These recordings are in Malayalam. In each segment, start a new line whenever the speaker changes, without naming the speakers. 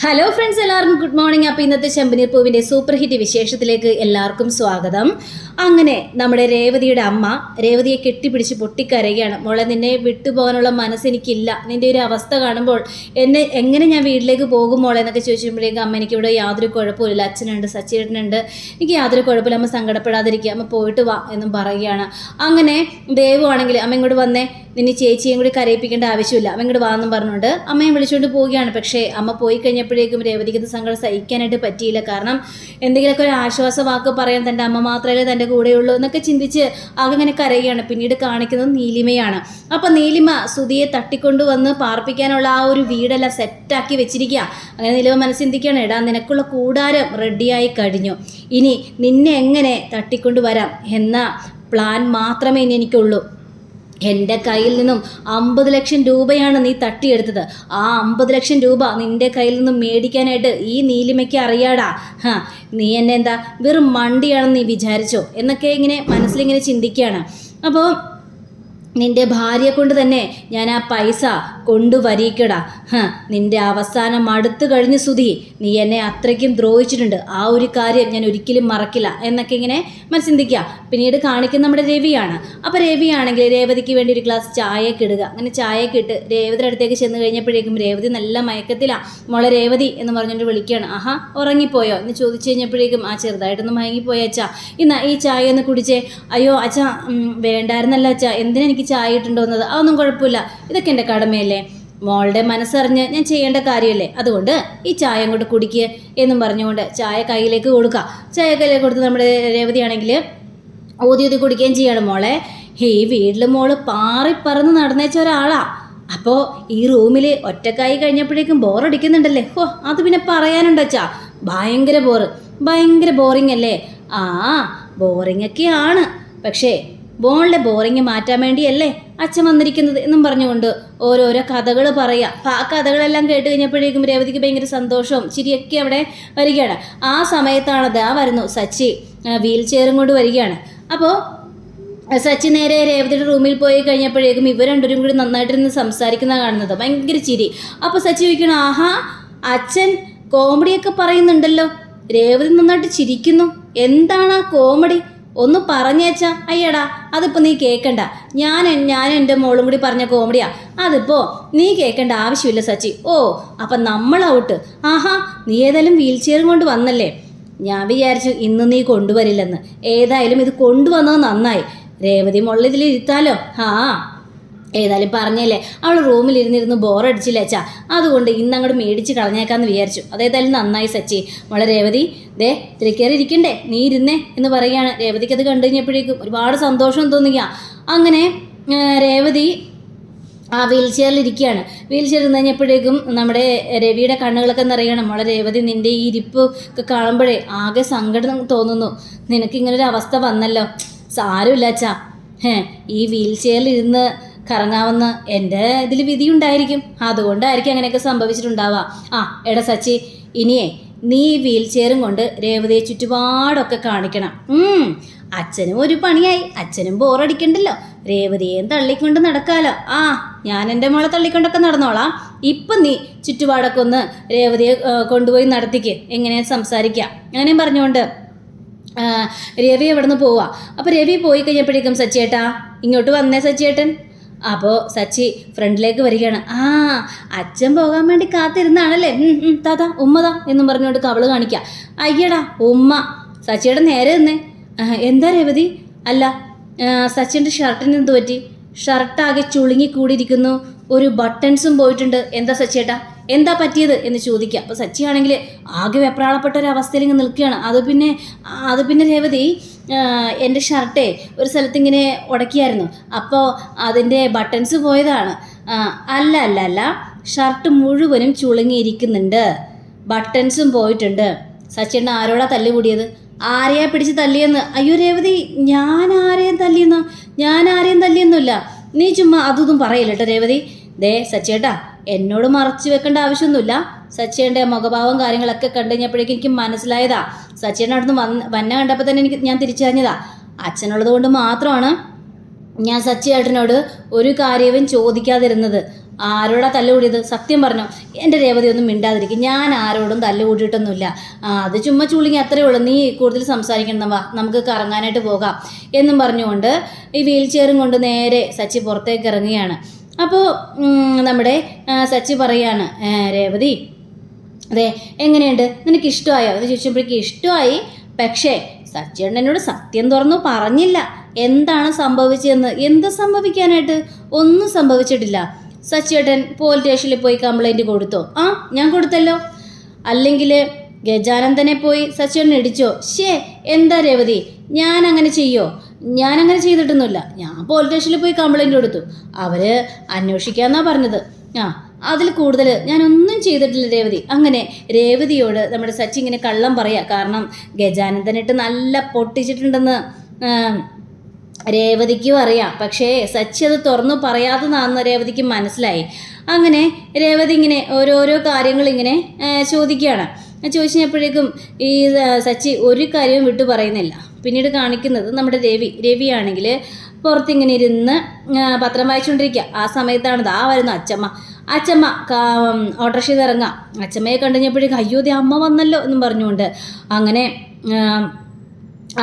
ഹലോ ഫ്രണ്ട്സ് എല്ലാവർക്കും ഗുഡ് മോർണിംഗ് അപ്പോൾ ഇന്നത്തെ ചെമ്പനീർ പൂവിന്റെ സൂപ്പർ ഹിറ്റ് വിശേഷത്തിലേക്ക് എല്ലാവർക്കും സ്വാഗതം. അങ്ങനെ നമ്മുടെ രേവതിയുടെ അമ്മ രേവതിയെ കെട്ടിപ്പിടിച്ച് പൊട്ടിക്കരയുകയാണ്. മോളെ നിന്നെ വിട്ടുപോകാനുള്ള മനസ്സെനിക്കില്ല. നിന്റെ ഒരു അവസ്ഥ കാണുമ്പോൾ എന്നെ എങ്ങനെ ഞാൻ വീട്ടിലേക്ക് പോകും മോളെ എന്നൊക്കെ ചോദിച്ചുമ്പോഴേക്കും അമ്മ എനിക്കിവിടെ യാതൊരു കുഴപ്പമില്ല അച്ഛനുണ്ട് സച്ചിനുണ്ട് എനിക്ക് യാതൊരു കുഴപ്പമില്ല അമ്മ സങ്കടപ്പെടാതിരിക്കുക. അമ്മ പോയിട്ട് വാ എന്നും പറയുകയാണ്. അങ്ങനെ ദേവു ആണെങ്കിൽ അമ്മ ഇങ്ങോട്ട് വന്നേ നിന്നെ ചേച്ചിയും കൂടി കരയിപ്പിക്കേണ്ട ആവശ്യമില്ല. അമ്മ ഇങ്ങോട്ട് വാന്നും പറഞ്ഞുകൊണ്ട് അമ്മയെ വിളിച്ചുകൊണ്ട് പോവുകയാണ്. പക്ഷേ അമ്മ പോയി കഴിഞ്ഞപ്പോഴേക്കും രേവതിക്ക് സങ്കടം സഹിക്കാനായിട്ട് പറ്റിയില്ല. കാരണം എന്തെങ്കിലുമൊക്കെ ഒരു ആശ്വാസ വാക്ക് പറയാൻ തന്റെ അമ്മ മാത്രമല്ലേ തന്റെ കൂടെയുള്ളൂ എന്നൊക്കെ ചിന്തിച്ച് ആകെ ഇങ്ങനെ കരയുകയാണ്. പിന്നീട് കാണിക്കുന്നത് നീലിമയാണ്. അപ്പോൾ നീലിമ സുധിയെ തട്ടിക്കൊണ്ടുവന്ന് പാർപ്പിക്കാനുള്ള ആ ഒരു വീടെല്ലാം സെറ്റാക്കി വെച്ചിരിക്കുക അങ്ങനെ നീലിമ മനസ്സിന്തിക്കുകയാണ് എടാ നിനക്കുള്ള കൂടാരം റെഡിയായി കഴിഞ്ഞു. ഇനി നിന്നെ എങ്ങനെ തട്ടിക്കൊണ്ടുവരാം എന്ന പ്ലാൻ മാത്രമേ ഇനി എനിക്കുള്ളൂ. എന്റെ കയ്യിൽ നിന്നും അമ്പത് ലക്ഷം രൂപയാണ് നീ തട്ടിയെടുത്തത്. ആ അമ്പത് ലക്ഷം രൂപ നിന്റെ കയ്യിൽ നിന്നും മേടിക്കാനായിട്ട് ഈ നീലിമയ്ക്ക് അറിയാടാ. ഹാ നീ എന്നെ എന്താ വെറും മണ്ടിയാണെന്ന് നീ വിചാരിച്ചോ? എന്നൊക്കെ ഇങ്ങനെ മനസ്സിലിങ്ങനെ ചിന്തിക്കുകയാണ്. അപ്പോൾ നിന്റെ ഭാര്യയെ കൊണ്ട് തന്നെ ഞാൻ ആ പൈസ കൊണ്ടുവരിക്കടാ ഹ നിന്റെ അവസാനം അടുത്തു കഴിഞ്ഞ് സുധി നീ എന്നെ അത്രയ്ക്കും ദ്രോഹിച്ചിട്ടുണ്ട്. ആ ഒരു കാര്യം ഞാൻ ഒരിക്കലും മറക്കില്ല. എന്നൊക്കെ ഇങ്ങനെ മനസ്സിന്തിക്കുക. പിന്നീട് കാണിക്കുന്ന നമ്മുടെ രവിയാണ്. അപ്പോൾ രവിയാണെങ്കിൽ രേവതിക്ക് വേണ്ടി ഒരു ഗ്ലാസ് ചായയൊക്കെ ഇടുക. അങ്ങനെ ചായയൊക്കെ ഇട്ട് രേവതിയുടെ അടുത്തേക്ക് ചെന്ന് കഴിഞ്ഞപ്പോഴേക്കും രേവതി നല്ല മയക്കത്തിലാണ് മോളെ രേവതി എന്ന് പറഞ്ഞുകൊണ്ട് വിളിക്കുകയാണ്. ആഹാ ഉറങ്ങിപ്പോയോ? എന്ന് ചോദിച്ചു കഴിഞ്ഞപ്പോഴേക്കും ആ ചെറുതായിട്ടൊന്ന് മയങ്ങിപ്പോയ അച്ഛാ. ഇന്നാ ഈ ചായ ഒന്ന് കുടിച്ചേ. അയ്യോ അച്ഛാ വേണ്ടായിരുന്നല്ല അച്ഛാ. എന്തിനാ എനിക്ക് ചായ ഇട്ടുണ്ടോന്നത്? അതൊന്നും കുഴപ്പമില്ല. ഇതൊക്കെ എന്റെ കടമയല്ലേ? മോളുടെ മനസ്സറിഞ്ഞ് ഞാൻ ചെയ്യേണ്ട കാര്യമല്ലേ? അതുകൊണ്ട് ഈ ചായ അങ്ങോട്ട് കുടിക്കുക എന്നും പറഞ്ഞുകൊണ്ട് ചായ കയ്യിലേക്ക് കൊടുക്കുക ചായ കയ്യിലേക്ക് കൊടുത്ത് നമ്മുടെ രേവതിയാണെങ്കിൽ ഊതി ഊതി കുടിക്കുകയും ചെയ്യണം മോളെ. ഈ വീട്ടിൽ മോൾ പാറി പറന്ന് നടന്നേച്ച ഒരാളാ. അപ്പോൾ ഈ റൂമിൽ ഒറ്റക്കായി കഴിഞ്ഞപ്പോഴേക്കും ബോറടിക്കുന്നുണ്ടല്ലേ? ഹോ അത് പിന്നെ പറയാനുണ്ടച്ചാ. ഭയങ്കര ബോറ് ഭയങ്കര ബോറിംഗ് അല്ലേ? ആ ബോറിംഗ് ഒക്കെയാണ്. പക്ഷേ ബോളിലെ ബോറിങ് മാറ്റാൻ വേണ്ടിയല്ലേ അച്ഛൻ വന്നിരിക്കുന്നത് എന്നും പറഞ്ഞുകൊണ്ട് ഓരോരോ കഥകൾ പറയുക ആ കഥകളെല്ലാം കേട്ട് കഴിഞ്ഞപ്പോഴേക്കും രേവതിക്ക് ഭയങ്കര സന്തോഷവും ചിരിയൊക്കെ അവിടെ വരികയാണ്. ആ സമയത്താണ് ദാ വരുന്നു സച്ചി വീൽ ചെയറും കൊണ്ട് വരികയാണ്. അപ്പോൾ സച്ചി നേരെ രേവതിയുടെ റൂമിൽ പോയി കഴിഞ്ഞപ്പോഴേക്കും ഇവർ രണ്ടുപേരും കൂടി നന്നായിട്ടിരുന്ന് സംസാരിക്കുന്ന കാണുന്നത് ഭയങ്കര ചിരി. അപ്പോൾ സച്ചി ചോദിക്കണം ആഹാ അച്ഛൻ കോമഡിയൊക്കെ പറയുന്നുണ്ടല്ലോ. രേവതി നന്നായിട്ട് ചിരിക്കുന്നു. എന്താണ് ആ കോമഡി? ഒന്ന് പറഞ്ഞേച്ചാ അയ്യടാ അതിപ്പോൾ നീ കേൾക്കണ്ട ഞാൻ ഞാൻ എന്റെ മോളും കൂടി പറഞ്ഞ കോമഡിയാ. അതിപ്പോൾ നീ കേൾക്കേണ്ട ആവശ്യമില്ല സച്ചി. ഓ അപ്പം നമ്മൾ ഔട്ട്. ആഹാ നീ ഏതായാലും വീൽ ചെയറും കൊണ്ട് വന്നല്ലേ? ഞാൻ വിചാരിച്ചു ഇന്ന് നീ കൊണ്ടുവരില്ലെന്ന്. ഏതായാലും ഇത് കൊണ്ടുവന്നത് നന്നായി. രേവതി മോളിൽ ഇതിൽ ഇരുത്താലോ ആ ഏതായാലും പറഞ്ഞല്ലേ? അവൾ റൂമിലിരുന്നിരുന്ന് ബോറടിച്ചില്ല അച്ഛാ? അതുകൊണ്ട് ഇന്ന് അങ്ങോട്ട് മേടിച്ച് കളഞ്ഞേക്കാന്ന് വിചാരിച്ചു. അതേതായാലും നന്നായി സച്ചി. മോളെ രേവതി ദേ തിരക്കേറി ഇരിക്കണ്ടേ? നീ ഇരുന്നേ എന്ന് പറയുകയാണ്. രേവതിക്ക് അത് കണ്ടു കഴിഞ്ഞപ്പോഴേക്കും ഒരുപാട് സന്തോഷം തോന്നുക അങ്ങനെ രേവതി ആ വീൽ ചെയറിൽ ഇരിക്കുകയാണ്. വീൽ ചെയറിൽ നിന്ന് കഴിഞ്ഞപ്പോഴേക്കും നമ്മുടെ രവിയുടെ കണ്ണുകളൊക്കെ നിറയണം. മോളെ രേവതി നിന്റെ ഈ ഇരിപ്പ് ഒക്കെ കാണുമ്പോഴേ ആകെ സങ്കടം തോന്നുന്നു. നിനക്ക് ഇങ്ങനൊരു അവസ്ഥ വന്നല്ലോ. സാരമില്ല അച്ഛാ. ഈ വീൽ ചെയറിൽ ഇരുന്ന് കറങ്ങാവുന്ന എന്റെ ഇതിൽ വിധിയുണ്ടായിരിക്കും. അതുകൊണ്ടായിരിക്കും അങ്ങനെയൊക്കെ സംഭവിച്ചിട്ടുണ്ടാവുക. ആ എടാ സച്ചി ഇനിയേ നീ വീൽ ചെയറും കൊണ്ട് രേവതിയെ ചുറ്റുപാടൊക്കെ കാണിക്കണം. അച്ഛനും ഒരു പണിയായി. അച്ഛനും ബോറടിക്കണ്ടല്ലോ. രേവതിയെയും തള്ളിക്കൊണ്ട് നടക്കാലോ. ആ ഞാൻ എന്റെ മോളെ തള്ളിക്കൊണ്ടൊക്കെ നടന്നോളാം. ഇപ്പം നീ ചുറ്റുപാടൊക്കെ ഒന്ന് രേവതിയെ കൊണ്ടുപോയി നടത്തിക്ക്. എങ്ങനെ സംസാരിക്കാം അങ്ങനെയും പറഞ്ഞുകൊണ്ട് രവി എവിടെ നിന്ന് പോവാ? അപ്പോൾ രവി പോയി കഴിഞ്ഞപ്പോഴേക്കും സച്ചിയേട്ടാ ഇങ്ങോട്ട് വന്നേ സച്ചിയേട്ടൻ. അപ്പോൾ സച്ചി ഫ്രണ്ടിലേക്ക് വരികയാണ്. ആ അച്ഛൻ പോകാൻ വേണ്ടി കാത്തിരുന്നാണല്ലേ? താതാ ഉമ്മതാ എന്നും പറഞ്ഞുകൊണ്ട് കവൾ കാണിക്ക. അയ്യടാ ഉമ്മ. സച്ചിയുടെ നേരെ നിന്നേ. എന്താ രേവതി? അല്ല സച്ചിന്റെ ഷർട്ടിന് എന്ത് പറ്റി? ഷർട്ടാകെ ചുളുങ്ങി കൂടിയിരിക്കുന്നു ഒരു ബട്ടൺസും പോയിട്ടുണ്ട്. എന്താ സച്ചിയേട്ടാ? എന്താ പറ്റിയത് എന്ന് ചോദിക്കുക അപ്പോൾ സച്ചിയാണെങ്കിൽ ആകെ വെപ്രാളപ്പെട്ട ഒരു അവസ്ഥയിൽ ഇങ്ങനെ നിൽക്കുകയാണ്. അത് പിന്നെ അത് പിന്നെ രേവതി എന്റെ ഷർട്ടേ ഒരു സ്ഥലത്ത് ഇങ്ങനെ ഉടക്കിയായിരുന്നു. അപ്പോൾ അതിന്റെ ബട്ടൺസ് പോയതാണ്. അല്ല അല്ല അല്ല. ഷർട്ട് മുഴുവനും ചുളുങ്ങിയിരിക്കുന്നുണ്ട്. ബട്ടൺസും പോയിട്ടുണ്ട്. സച്ചിൻ ആരോടാ തല്ലുകൂടിയത് ആരെയാ പിടിച്ച് തല്ലിയെന്ന്? അയ്യോ രേവതി ഞാൻ ആരെയും തല്ലിയെന്ന? ഞാൻ ആരെയും തല്ലിയൊന്നുമില്ല. നീ ചുമ്മാ അതൊന്നും പറയില്ല കേട്ടോ രേവതി? ദേ സച്ചേട്ടാ എന്നോട് മറച്ചു വെക്കേണ്ട ആവശ്യമൊന്നുമില്ല. സച്ചേന്റെ മുഖഭാവം കാര്യങ്ങളൊക്കെ കണ്ടു കഴിഞ്ഞപ്പോഴേക്കും എനിക്ക് മനസ്സിലായതാ. സച്ചിയുടെ അടുത്ത് വന്ന് വന്ന കണ്ടപ്പോൾ തന്നെ എനിക്ക് ഞാൻ തിരിച്ചറിഞ്ഞതാ. അച്ഛനുള്ളത് കൊണ്ട് മാത്രമാണ് ഞാൻ സച്ചിയേട്ടനോട് ഒരു കാര്യവും ചോദിക്കാതിരുന്നത്. ആരോടാ തല്ലുകൂടിയത്? സത്യം പറഞ്ഞു എന്റെ രേവതി ഒന്നും മിണ്ടാതിരിക്കും. ഞാൻ ആരോടും തല്ലുകൂടിയിട്ടൊന്നുമില്ല. അത് ചുമ്മാ ചുള്ളിങ്ങി അത്രയേ ഉള്ളൂ. നീ കൂടുതൽ സംസാരിക്കണം വാ നമുക്ക് കറങ്ങാനായിട്ട് പോകാം എന്നും പറഞ്ഞുകൊണ്ട് ഈ വീൽ ചെയറും കൊണ്ട് നേരെ സച്ചി പുറത്തേക്ക് ഇറങ്ങുകയാണ്. അപ്പോൾ നമ്മുടെ സച്ചി പറയാണ് രേവതി അതെ എങ്ങനെയുണ്ട്? നിനക്ക് ഇഷ്ടമായോ എന്ന് ചോദിച്ചപ്പോഴേക്ക് ഇഷ്ടമായി. പക്ഷേ സച്ചിയേട്ടൻ എന്നോട് സത്യം തുറന്നു പറഞ്ഞില്ല. എന്താണ് സംഭവിച്ചതെന്ന്? എന്ത് സംഭവിക്കാനായിട്ട്? ഒന്നും സംഭവിച്ചിട്ടില്ല. സച്ചിയേട്ടൻ പോലീസ് സ്റ്റേഷനിൽ പോയി കംപ്ലൈന്റ് കൊടുത്തോ? ആ ഞാൻ കൊടുത്തല്ലോ. അല്ലെങ്കിൽ ഗജാനന്ദനെ പോയി സച്ചിയേട്ടൻ ഇടിച്ചോ? ഷേ എന്താ രേവതി? ഞാൻ അങ്ങനെ ചെയ്യോ? ഞാൻ അങ്ങനെ ചെയ്തിട്ടൊന്നുമില്ല. ഞാൻ പോലീസ് സ്റ്റേഷനിൽ പോയി കംപ്ലൈന്റ് കൊടുത്തു. അവർ അന്വേഷിക്കാന്നാ പറഞ്ഞത്. ആ അതിൽ കൂടുതൽ ഞാനൊന്നും ചെയ്തിട്ടില്ല രേവതി. അങ്ങനെ രേവതിയോട് നമ്മുടെ സച്ചി ഇങ്ങനെ കള്ളം പറയാം. കാരണം ഗജാനന്ദനിട്ട് നല്ല പൊട്ടിച്ചിട്ടുണ്ടെന്ന് രേവതിക്കും അറിയാം. പക്ഷേ സച്ചി അത് തുറന്നു പറയാത്തതാണെന്ന് രേവതിക്ക് മനസ്സിലായി. അങ്ങനെ രേവതി ഇങ്ങനെ ഓരോരോ കാര്യങ്ങൾ ഇങ്ങനെ ചോദിക്കുകയാണ്. ചോദിച്ചപ്പോഴേക്കും ഈ സച്ചി ഒരു കാര്യവും വിട്ടു പറയുന്നില്ല. പിന്നീട് കാണിക്കുന്നത് നമ്മുടെ രവി രവിയാണെങ്കിൽ പുറത്തിങ്ങനെ ഇരുന്ന് പത്രം വായിച്ചുകൊണ്ടിരിക്കുക. ആ സമയത്താണ് ആ വരുന്ന അച്ചമ്മ. അച്ചമ്മ ഓട്ടോറിക്ഷയിൽ ഇറങ്ങാം അച്ചമ്മയെ കണ്ടുകഴിഞ്ഞപ്പോഴേക്കും അയ്യോ ദേ അമ്മ വന്നല്ലോ എന്നും പറഞ്ഞുകൊണ്ട് അങ്ങനെ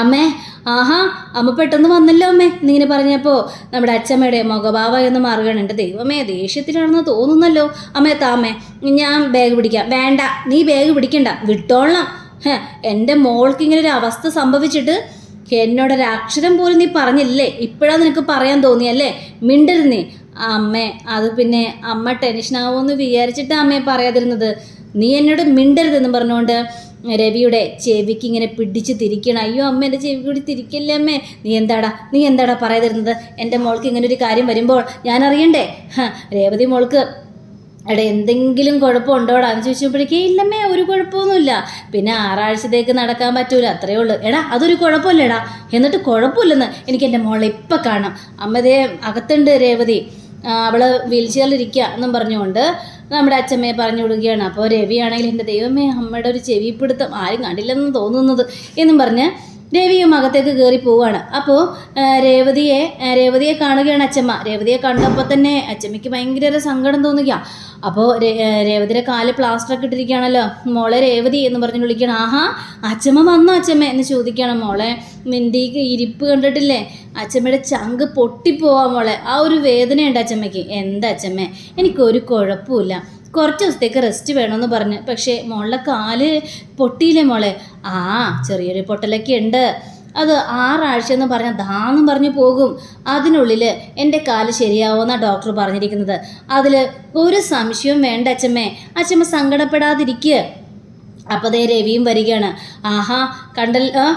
അമ്മേ ആഹാ അമ്മ പെട്ടെന്ന് വന്നല്ലോ അമ്മേ എന്നിങ്ങനെ പറഞ്ഞപ്പോൾ നമ്മുടെ അച്ഛമ്മയുടെ മുഖഭാവം എന്ന് മാറുകയാണ് എന്റെ ദൈവമേ ദേഷ്യത്തിലാണെന്ന് തോന്നുന്നല്ലോ. അമ്മേ താമ്മേ ഞാൻ ബാഗ് പിടിക്കാം. വേണ്ട നീ ബാഗ് പിടിക്കണ്ട. വിട്ടോളാം എന്റെ മോൾക്ക് ഇങ്ങനെ ഒരു അവസ്ഥ സംഭവിച്ചിട്ട് എന്നോടൊരു അക്ഷരം പോലും നീ പറഞ്ഞില്ലേ? ഇപ്പോഴാണ് നിനക്ക് പറയാൻ തോന്നിയല്ലേ? മിണ്ടരുന്നേ. അമ്മേ അത് പിന്നെ അമ്മ ടെൻഷനാവുമെന്ന് വിചാരിച്ചിട്ട് അമ്മയെ പറയാതിരുന്നത്. നീ എന്നോട് മിണ്ടരുതെന്ന് പറഞ്ഞുകൊണ്ട് രവിയുടെ ചെവിക്ക് ഇങ്ങനെ പിടിച്ച് തിരിക്കണം അയ്യോ അമ്മ എന്റെ ചെവി കൂടി തിരിക്കല്ലേ അമ്മേ? നീ എന്താടാ? നീ എന്താടാ പറയാതിരുന്നത്? എന്റെ മോൾക്ക് ഇങ്ങനെ ഒരു കാര്യം വരുമ്പോൾ ഞാൻ അറിയണ്ടേ രേവതി മോൾക്ക് എടാ എന്തെങ്കിലും കുഴപ്പമുണ്ടോടാ? എന്ന് ചോദിച്ചപ്പോഴേക്കും ഇല്ലമ്മേ ഒരു കുഴപ്പമൊന്നുമില്ല. പിന്നെ ആറാഴ്ചത്തേക്ക് നടക്കാൻ പറ്റൂല അത്രയേ ഉള്ളൂ. എടാ അതൊരു കുഴപ്പമില്ലടാ. എന്നിട്ട് കുഴപ്പമില്ലെന്ന് എനിക്ക് എന്റെ മോളെ ഇപ്പം കാണാം അമ്മതേ അകത്തുണ്ട് രേവതി. അവൾ വീൽ ചെയറിലിരിക്കുക എന്നും പറഞ്ഞുകൊണ്ട് നമ്മുടെ അച്ഛമ്മയെ പറഞ്ഞു വിടുകയാണ്. അപ്പോൾ രവിയാണെങ്കിൽ എന്റെ ദൈവമേ അമ്മയുടെ ഒരു ചെവി ചെവിപ്പിടുത്തം ആരും കണ്ടില്ലെന്ന് തോന്നുന്നത് എന്നും പറഞ്ഞ് രവിയും അകത്തേക്ക് കയറി പോവുകയാണ് അപ്പോൾ രേവതിയെ രേവതിയെ കാണുകയാണ് അച്ഛമ്മ. രേവതിയെ കണ്ടപ്പോൾ തന്നെ അച്ഛമ്മയ്ക്ക് ഭയങ്കര സങ്കടം തോന്നുക അപ്പോൾ രേവതിയുടെ കാൽ പ്ലാസ്റ്ററൊക്കെ ഇട്ടിരിക്കുകയാണല്ലോ. മോളെ രേവതി എന്ന് പറഞ്ഞ് വിളിക്കണം ആഹാ അച്ഛമ്മ വന്നോ അച്ഛമ്മ എന്ന് ചോദിക്കണം മോളെ. ഈ ഇരിപ്പ് കണ്ടിട്ടില്ലേ? അച്ഛമ്മയുടെ ചങ്ക് പൊട്ടിപ്പോവാ മോളെ. ആ ഒരു വേദനയുണ്ട് അച്ഛമ്മയ്ക്ക്. എന്താ അച്ഛമ്മ? എനിക്കൊരു കുഴപ്പമില്ല കുറച്ച് ദിവസത്തേക്ക് റെസ്റ്റ് വേണമെന്ന് പറഞ്ഞ്. പക്ഷേ മോളുടെ കാൽ പൊട്ടിയില്ലേ മോളെ? ആ ചെറിയൊരു പൊട്ടലൊക്കെ ഉണ്ട്. അത് ആറാഴ്ച എന്ന് പറഞ്ഞാൽ ദാന്നും പറഞ്ഞു പോകും. അതിനുള്ളിൽ എന്റെ കാൽ ശരിയാവുമെന്നാണ് ഡോക്ടർ പറഞ്ഞിരിക്കുന്നത്. അതിൽ ഒരു സംശയവും വേണ്ട അച്ഛമ്മേ അച്ഛമ്മ സങ്കടപ്പെടാതിരിക്കുക അപ്പോൾ ദേ രവിയും വരികയാണ്. ആഹാ കണ്ടൽ ആ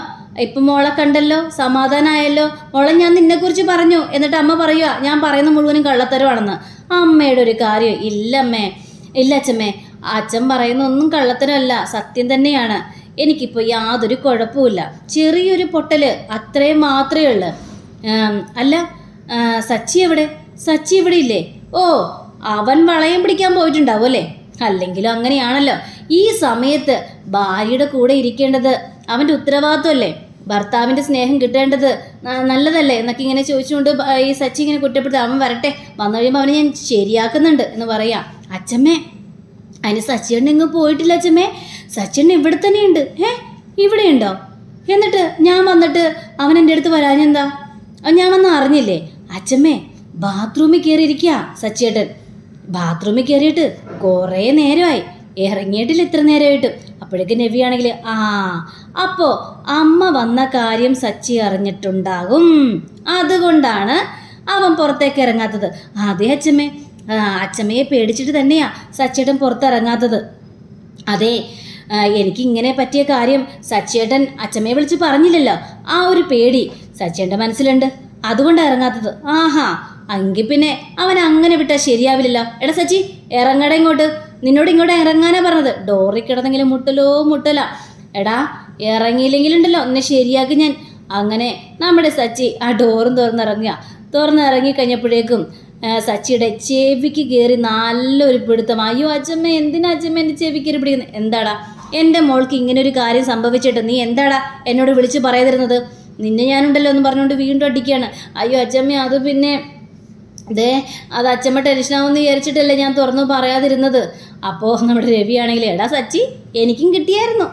ഇപ്പം മോളെ കണ്ടല്ലോ? സമാധാനമായല്ലോ മോളെ ഞാൻ നിന്നെക്കുറിച്ച് പറഞ്ഞു. എന്നിട്ട് അമ്മ പറയുക ഞാൻ പറയുന്ന മുഴുവനും കള്ളത്തരമാണെന്ന്. അമ്മയുടെ ഒരു കാര്യം ഇല്ലമ്മേ ഇല്ല അച്ഛമ്മേ അച്ഛൻ പറയുന്ന ഒന്നും കള്ളത്തരമല്ല സത്യം തന്നെയാണ്. എനിക്കിപ്പോൾ യാതൊരു കുഴപ്പമില്ല ചെറിയൊരു പൊട്ടൽ അത്രയും മാത്രമേ ഉള്ളൂ. അല്ല സച്ചി എവിടെ? സച്ചി ഇവിടെ ഇല്ലേ? ഓ അവൻ വളയം പിടിക്കാൻ പോയിട്ടുണ്ടാവും അല്ലേ? അല്ലെങ്കിലും അങ്ങനെയാണല്ലോ. ഈ സമയത്ത് ഭാര്യയുടെ കൂടെ ഇരിക്കേണ്ടത് അവന്റെ ഉത്തരവാദിത്വമല്ലേ? ഭർത്താവിന്റെ സ്നേഹം കിട്ടേണ്ടത് നല്ലതല്ലേ? എന്നൊക്കെ ഇങ്ങനെ ചോദിച്ചുകൊണ്ട് ഈ സച്ചി ഇങ്ങനെ കുറ്റപ്പെടുത്തി അവൻ വരട്ടെ വന്നു കഴിയുമ്പോൾ അവനെ ഞാൻ ശരിയാക്കുന്നുണ്ട് എന്ന് പറയാം. അച്ഛമ്മേ അതിന് സച്ചിയണ്ണ ഇങ്ങ് പോയിട്ടില്ല അച്ഛമ്മേ സച്ചിയണ്ണ ഇവിടെ തന്നെയുണ്ട്. ഏ? ഇവിടെയുണ്ടോ? എന്നിട്ട് ഞാൻ വന്നിട്ട് അവൻ എന്റെ അടുത്ത് വരാഞ്ഞെന്താ ഞാൻ വന്ന് അറിഞ്ഞില്ലേ? അച്ഛമ്മേ ബാത്റൂമിൽ കയറിയിരിക്കുക സച്ചിയേട്ടൻ. ബാത്റൂമിൽ കയറിയിട്ട് കുറേ നേരമായി. ഇറങ്ങിയിട്ടില്ല ഇത്ര നേരമായിട്ട്. അപ്പോഴേക്ക് നെവിയാണെങ്കിൽ ആ അപ്പോൾ അമ്മ വന്ന കാര്യം സച്ചി അറിഞ്ഞിട്ടുണ്ടാകും. അതുകൊണ്ടാണ് അവൻ പുറത്തേക്ക് ഇറങ്ങാത്തത്. അതെ അച്ഛമ്മേ അച്ഛമ്മയെ പേടിച്ചിട്ട് തന്നെയാ സച്ചേട്ടൻ പുറത്തിറങ്ങാത്തത്. അതെ എനിക്ക് ഇങ്ങനെ പറ്റിയ കാര്യം സച്ചേട്ടൻ അച്ഛമ്മയെ വിളിച്ച് പറഞ്ഞില്ലല്ലോ. ആ ഒരു പേടി സച്ചേട്ടന്റെ മനസ്സിലുണ്ട്. അതുകൊണ്ട് ഇറങ്ങാത്തത്. ആഹാ എങ്കിൽ പിന്നെ അവൻ അങ്ങനെ വിട്ടാൽ ശരിയാവില്ലല്ലോ. എടാ സച്ചി ഇറങ്ങട ഇങ്ങോട്ട്. നിന്നോട് ഇങ്ങോട്ട് ഇറങ്ങാനാ പറഞ്ഞത്. ഡോറി കിടന്നെങ്കിലും മുട്ടലോ മുട്ടല. എടാ ഇറങ്ങിയില്ലെങ്കിലുണ്ടല്ലോ. എന്നെ ശരിയാക്കി ഞാൻ. അങ്ങനെ നമ്മുടെ സച്ചി ആ ഡോറും തുറന്നിറങ്ങുക. തുറന്നിറങ്ങി കഴിഞ്ഞപ്പോഴേക്കും സച്ചിയുടെ ചെവിക്ക് കയറി നല്ലൊരു പിടുത്തം. അയ്യോ അച്ഛമ്മ എന്തിനാ അച്ഛമ്മ എന്റെ ചെവിക്ക് കയറി പിടിക്കുന്നത് എന്താടാ? എന്റെ മോൾക്ക് ഇങ്ങനെ ഒരു കാര്യം സംഭവിച്ചിട്ട് നീ എന്താടാ എന്നോട് വിളിച്ച് പറയാതിരുന്നത് നിന്നെ ഞാനുണ്ടല്ലോ എന്ന് പറഞ്ഞുകൊണ്ട് വീണ്ടും അടിക്കുകയാണ്. അയ്യോ അച്ഛമ്മ അത് പിന്നെ ദേ അത് അച്ഛമ്മ ടെൻഷനാവുമെന്ന് വിചാരിച്ചിട്ടല്ലേ ഞാൻ തുറന്നു പറയാതിരുന്നത്. അപ്പോൾ നമ്മുടെ രവിയാണെങ്കിൽ എടാ സച്ചി എനിക്കും കിട്ടിയായിരുന്നു.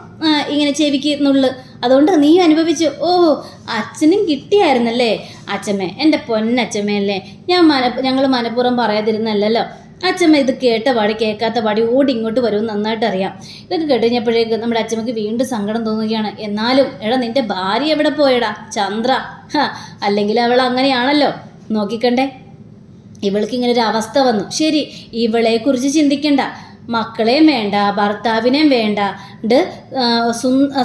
ഇങ്ങനെ ചെവിക്ക് നുള്ള്. അതുകൊണ്ട് നീ അനുഭവിച്ചു ഓ അച്ഛനും കിട്ടിയായിരുന്നല്ലേ? അച്ഛമ്മേ എന്റെ പൊന്നച്ഛമ്മയല്ലേ ഞാൻ മന ഞങ്ങൾ മനഃപൂർവം പറയാതിരുന്നല്ലോ അച്ഛമ്മ ഇത് കേട്ട പാടി കേൾക്കാത്ത പാടി ഓടി ഇങ്ങോട്ട് വരും നന്നായിട്ട് അറിയാം ഇതൊക്കെ കേട്ടുകഴിഞ്ഞപ്പോഴേക്ക് നമ്മുടെ അച്ഛമ്മക്ക് വീണ്ടും സങ്കടം തോന്നുകയാണ്. എന്നാലും എടാ നിന്റെ ഭാര്യ എവിടെ പോയടാ? ചന്ദ്ര അല്ലെങ്കിൽ അവൾ അങ്ങനെയാണല്ലോ? നോക്കിക്കണ്ടേ? ഇവൾക്ക് ഇങ്ങനെ ഒരു അവസ്ഥ വന്നു. ശരി ഇവളെ കുറിച്ച് ചിന്തിക്കണ്ട. മക്കളെയും വേണ്ട ഭർത്താവിനെയും വേണ്ട. ണ്ട്,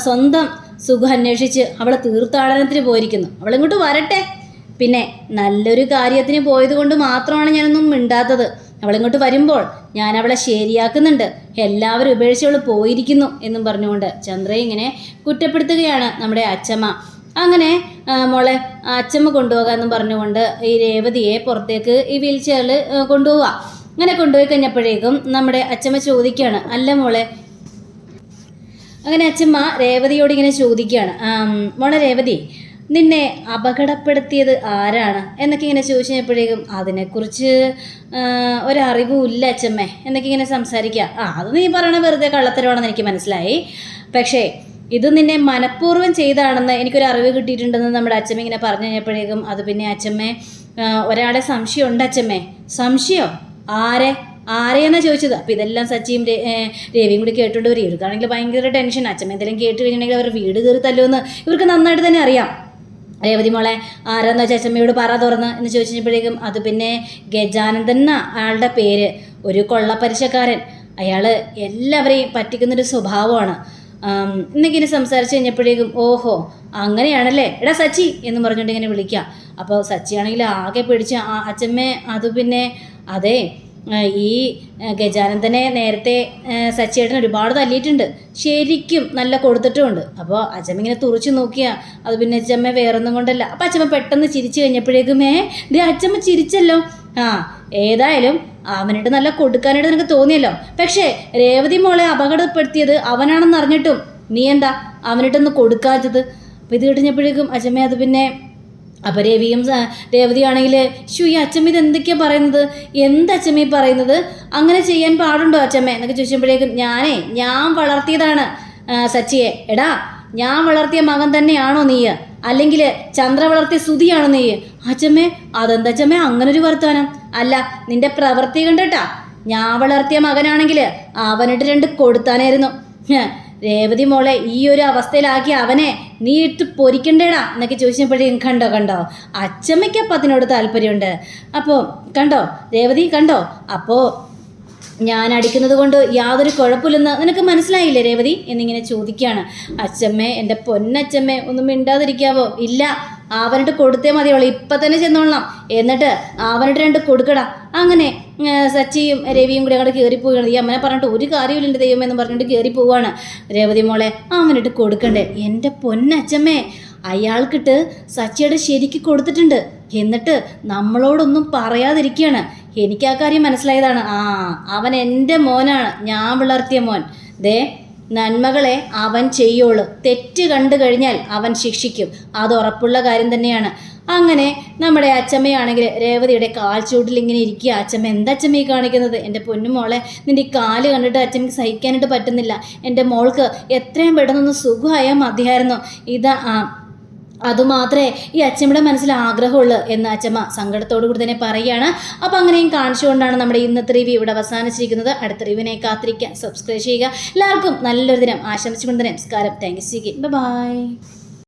സ്വന്തം സുഖം അന്വേഷിച്ച് അവൾ തീർത്ഥാടനത്തിന് പോയിരിക്കുന്നു. അവളിങ്ങോട്ട് വരട്ടെ. പിന്നെ നല്ലൊരു കാര്യത്തിന് പോയത് കൊണ്ട് മാത്രമാണ് ഞാനൊന്നും മിണ്ടാത്തത്. അവളിങ്ങോട്ട് വരുമ്പോൾ ഞാൻ അവളെ ശരിയാക്കുന്നുണ്ട്. എല്ലാവരും ഉപേക്ഷിച്ച് അവൾ പോയിരിക്കുന്നു എന്നും പറഞ്ഞുകൊണ്ട് ചന്ദ്രയെ ഇങ്ങനെ കുറ്റപ്പെടുത്തുകയാണ് നമ്മുടെ അച്ചമ്മ. അങ്ങനെ മോളെ അച്ഛമ്മ കൊണ്ടുപോകാം കൊണ്ടുപോകാമെന്നും പറഞ്ഞുകൊണ്ട് ഈ രേവതിയെ പുറത്തേക്ക് ഈ വീൽ ചെയറിൽ കൊണ്ടുപോവുക. അങ്ങനെ കൊണ്ടുപോയി കഴിഞ്ഞപ്പോഴേക്കും നമ്മുടെ അച്ചമ്മ ചോദിക്കുകയാണ് അല്ല മോളെ അങ്ങനെ അച്ഛമ്മ രേവതിയോട് ഇങ്ങനെ ചോദിക്കുകയാണ് മോളെ രേവതി നിന്നെ അപകടപ്പെടുത്തിയത് ആരാണ്? എന്നൊക്കെ ഇങ്ങനെ ചോദിച്ചു കഴിഞ്ഞപ്പോഴേക്കും അതിനെക്കുറിച്ച് ഒരറിവും ഇല്ല അച്ചമ്മേ എന്നൊക്കെ ഇങ്ങനെ സംസാരിക്കുക. ആ അത് നീ പറയണ വെറുതെ കള്ളത്തരമാണെന്ന് എനിക്ക് മനസ്സിലായി. പക്ഷേ ഇത് നിന്നെ മനഃപൂർവം ചെയ്താണെന്ന് എനിക്കൊരു അറിവ് കിട്ടിയിട്ടുണ്ടെന്ന് നമ്മുടെ അച്ഛമ്മ ഇങ്ങനെ പറഞ്ഞു കഴിഞ്ഞപ്പോഴേക്കും അത് പിന്നെ അച്ചമ്മേ ആ, ഒരാളെ സംശയമുണ്ട് അച്ഛമ്മേ. സംശയം? ആരെ? ആരെയെന്നാ ചോദിച്ചത്? അപ്പം ഇതെല്ലാം സച്ചിയും രവിയും കൂടി കേട്ടുകൊണ്ട് വരും ഇവർക്കാണെങ്കിൽ ഭയങ്കര ടെൻഷൻ അച്ഛൻ എന്തെങ്കിലും കേട്ട് കഴിഞ്ഞിട്ടുണ്ടെങ്കിൽ അവർ വീട് കയറി തല്ലുമെന്ന് ഇവർക്ക് നന്നായിട്ട് തന്നെ അറിയാം. രേവതി മോളെ ആരാന്ന് വെച്ചാൽ അച്ഛമ്മയോട് പറ തുറന്ന് എന്ന് ചോദിച്ചപ്പോഴേക്കും അത് പിന്നെ ഗജാനന്ദൻ എന്ന അയാളുടെ പേര്. ഒരു കൊള്ളപ്പരിശക്കാരൻ. അയാൾ എല്ലാവരെയും പറ്റിക്കുന്നൊരു സ്വഭാവമാണ്. എന്നിങ്ങനെ സംസാരിച്ച് കഴിഞ്ഞപ്പോഴേക്കും ഓഹോ അങ്ങനെയാണല്ലേ? എടാ സച്ചി എന്ന് പറഞ്ഞുകൊണ്ട് ഇങ്ങനെ വിളിക്കാം. അപ്പോൾ സച്ചി ആണെങ്കിൽ ആകെ പിടിച്ച് അച്ഛമ്മേ അത് പിന്നെ അതെ ഈ ഗജാനന്ദനെ നേരത്തെ സച്ചേട്ടൻ ഒരുപാട് തല്ലിയിട്ടുണ്ട്. ശരിക്കും നല്ല കൊടുത്തിട്ടുമുണ്ട്. അപ്പോൾ അച്ഛമ്മ ഇങ്ങനെ തുറച്ചു നോക്കിയാ അത് പിന്നെ അച്ഛമ്മ വേറൊന്നും കൊണ്ടല്ല. അപ്പം അച്ഛമ്മ പെട്ടെന്ന് ചിരിച്ചു കഴിഞ്ഞപ്പോഴേക്കും ഏ ദേ അച്ഛമ്മ ചിരിച്ചല്ലോ. ആ ഏതായാലും അവനിട്ട് നല്ല കൊടുക്കാനായിട്ട് നിനക്ക് തോന്നിയല്ലോ. പക്ഷേ രേവതി മോളെ അപകടപ്പെടുത്തിയത് അവനാണെന്ന് അറിഞ്ഞിട്ടും നീ എന്താ അവനിട്ടൊന്ന് കൊടുക്കാത്തത്? അപ്പോൾ ഇത് കിട്ടുന്നപ്പോഴേക്കും അച്ഛമ്മ അത് പിന്നെ അപ്പോൾ രവിയും രേവതിയാണെങ്കിൽ ഷു ഈ അച്ഛമ്മ ഇത് എന്തൊക്കെയാ പറയുന്നത്? എന്ത് പറയുന്നത്? അങ്ങനെ ചെയ്യാൻ പാടുണ്ടോ അച്ഛമ്മ എന്നൊക്കെ ചോദിച്ചപ്പോഴേക്കും ഞാനേ ഞാൻ വളർത്തിയതാണ് സച്ചിയെ. എടാ ഞാൻ വളർത്തിയ മകൻ തന്നെയാണോ നീ അല്ലെങ്കിൽ ചന്ദ്ര വളർത്തിയ സ്തുതിയാണോ നീ അച്ഛമ്മേ അതെന്താ അങ്ങനെ ഒരു വർത്താനം. അല്ല നിന്റെ പ്രവൃത്തി കണ്ടട്ടാ? ഞാൻ വളർത്തിയ മകനാണെങ്കിൽ അവനിട്ട് രണ്ട് കൊടുത്താനായിരുന്നു. രേവതി മോളെ ഈ ഒരു അവസ്ഥയിലാക്കി അവനെ നീ ഇട്ട് പൊരിക്കണ്ടേടാ എന്നൊക്കെ ചോദിച്ചപ്പോഴേക്കും കണ്ടോ കണ്ടോ? അച്ചമ്മയ്ക്കപ്പം അതിനോട് താല്പര്യമുണ്ട്. അപ്പോൾ കണ്ടോ? രേവതി കണ്ടോ? അപ്പോൾ ഞാൻ അടിക്കുന്നത് കൊണ്ട് യാതൊരു കുഴപ്പമില്ലെന്ന് നിനക്ക് മനസ്സിലായില്ലേ രേവതി? എന്നിങ്ങനെ ചോദിക്കുകയാണ്. അച്ചമ്മേ എന്റെ പൊന്നച്ചമ്മേ ഒന്നും മിണ്ടാതിരിക്കാവോ? ഇല്ല അവനിട്ട് കൊടുത്തേ മതിയോളൂ ഇപ്പം തന്നെ ചെന്നോളണം. എന്നിട്ട് അവനിട്ട് രണ്ട് കൊടുക്കടാ. അങ്ങനെ സച്ചിയും രവിയും കൂടി അങ്ങോട്ട് കയറി പോവുകയാണ്. ഈ അമ്മനെ പറഞ്ഞിട്ട് ഒരു കാര്യമില്ല എന്റെ ദൈവം എന്ന് പറഞ്ഞിട്ട് കയറി പോവാണ് രേവതി മോളെ അവനിട്ട് കൊടുക്കണ്ടേ? എന്റെ പൊന്നച്ചമ്മേ അയാൾക്കിട്ട് സച്ചിയുടെ ശരിക്ക് കൊടുത്തിട്ടുണ്ട്. എന്നിട്ട് നമ്മളോടൊന്നും പറയാതിരിക്കുകയാണ്. എനിക്ക് ആ കാര്യം മനസ്സിലായതാണ്. ആ അവൻ എന്റെ മോനാണ്. ഞാൻ വളർത്തിയ മോൻ. ദേ നന്മകളെ അവൻ ചെയ്യുള്ളൂ തെറ്റ് കണ്ടു കഴിഞ്ഞാൽ അവൻ ശിക്ഷിക്കും. അത് ഉറപ്പുള്ള കാര്യം തന്നെയാണ്. അങ്ങനെ നമ്മുടെ അച്ചമ്മയാണെങ്കിൽ രേവതിയുടെ കാൽച്ചൂട്ടിൽ ഇങ്ങനെ ഇരിക്കുക. അച്ചമ്മ എന്താ അച്ചമ്മ ഈ കാണിക്കുന്നത്? എന്റെ പൊന്നുമോളെ നിന്റെ ഈ കാൽ കണ്ടിട്ട് അച്ചമ്മയ്ക്ക് സഹിക്കാനായിട്ട് പറ്റുന്നില്ല. എന്റെ മോൾക്ക് എത്രയും പെട്ടെന്നൊന്ന് സുഖമായാൽ മതിയായിരുന്നു. ഇതാ അതുമാത്രമേ ഈ അച്ഛമ്മയുടെ മനസ്സിൽ ആഗ്രഹമുള്ളൂ എന്ന് അച്ചമ്മ സങ്കടത്തോടു കൂടി തന്നെ പറയുകയാണ്. അപ്പോൾ അങ്ങനെയും കാണിച്ചുകൊണ്ടാണ് നമ്മുടെ ഇന്നത്തെ റിവ്യൂ ഇവിടെ അവസാനിച്ചിരിക്കുന്നത്. അടുത്ത റിവ്യൂവിനെ കാത്തിരിക്കാൻ സബ്സ്ക്രൈബ് ചെയ്യുക. എല്ലാവർക്കും നല്ലൊരു ദിനം. ആശംസിച്ചുകൊണ്ട് തന്നെ നമസ്കാരം. Thank you by